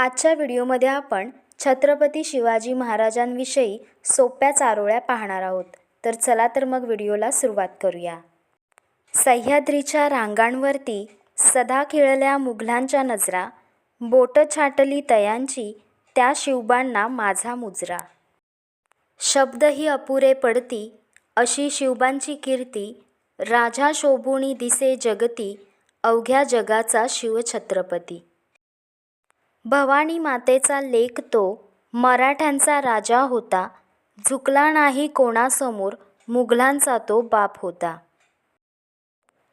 आजच्या व्हिडिओमध्ये आपण छत्रपती शिवाजी महाराजांविषयी सोप्या चारोळ्या पाहणार आहोत. तर चला तर मग व्हिडिओला सुरुवात करूया. सह्याद्रीच्या रांगांवरती सदा खिळल्या मुघलांच्या नजरा बोट छाटली तयांची त्या शिवबांना माझा मुजरा. शब्दही अपुरे पडती अशी शिवबांची कीर्ती राजा शोभुणी दिसे जगती अवघ्या जगाचा शिवछत्रपती. भवानी मातेचा लेक तो मराठ्यांचा राजा होता. झुकला नाही कोणासमोर मुघलांचा तो बाप होता.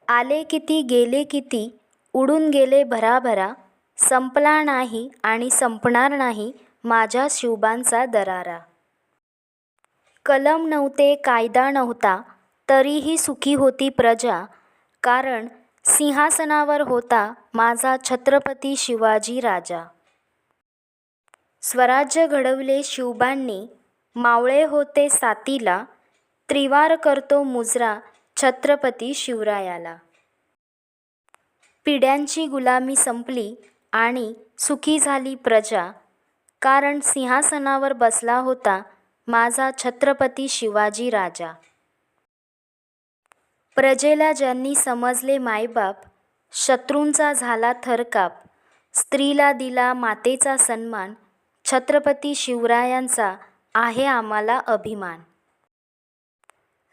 आले किती गेले किती उडून गेले भराभरा संपला नाही आणि संपणार नाही माझ्या शिवबांचा दरारा. कलम नव्हते कायदा नव्हता तरीही सुखी होती प्रजा. कारण सिंहासनावर होता माझा छत्रपती शिवाजी राजा. स्वराज्य घडवले शिवबांनी मावळे होते सातीला त्रिवार करतो मुजरा छत्रपती शिवरायाला. पिढ्यांची गुलामी संपली आणि सुखी झाली प्रजा. कारण सिंहासनावर बसला होता माझा छत्रपती शिवाजी राजा. प्रजेला ज्यांनी समजले मायबाप शत्रूंचा झाला थरकाप. स्त्रीला दिला मातेचा सन्मान छत्रपती शिवरायांचा आहे आम्हाला अभिमान.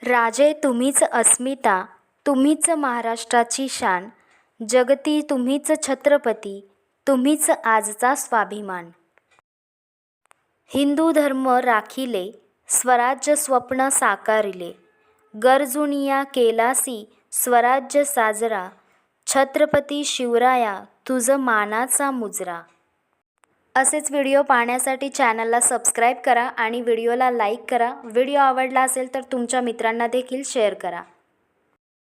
राजे तुम्हीच अस्मिता तुम्हीच महाराष्ट्राची शान. जगती तुम्हीच छत्रपती तुम्हीच आजचा स्वाभिमान. हिंदू धर्म राखिले स्वराज्य स्वप्न साकारिले. गरजुनिया केलासी स्वराज्य साजरा. छत्रपती शिवराया तुझं मानाचा मुजरा. असेच व्हिडिओ पाहण्यासाठी चॅनलला सबस्क्राईब करा आणि व्हिडिओला लाईक करा. व्हिडिओ आवडला असेल तर तुमच्या मित्रांना देखील शेअर करा.